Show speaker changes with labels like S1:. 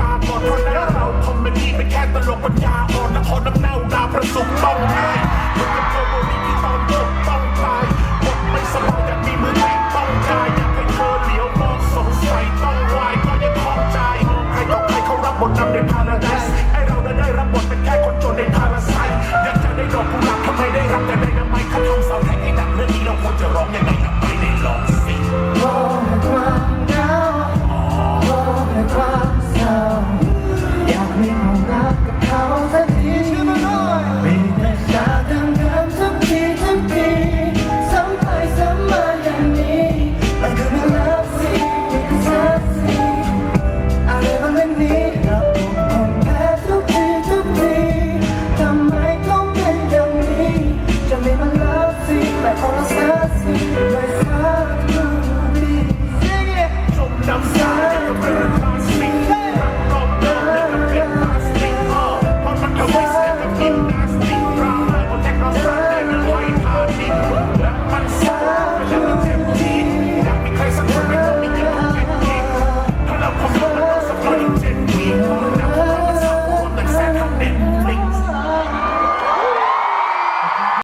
S1: ตาก่อนเพราะหน้าเราคอมเมดี้เป็นแค่ตลกปัญญาอ่อนละครน้ำเน่าดาวประสุกต้องอายเหมือนกับโกโบลีที่ตอนจบต้องตายบทไม่สบายอยากมีมือแตะต้องกายอยากให้เธอเหลียวมองสงสัยต้องวายก็ยังคล้องใจใครต่อใครเขารับบทนำในพาราไดส์ไอเราได้รับบทเป็นแค่คนจนในพาราไซอยากจะได้ดอกกุ
S2: Gymnastics.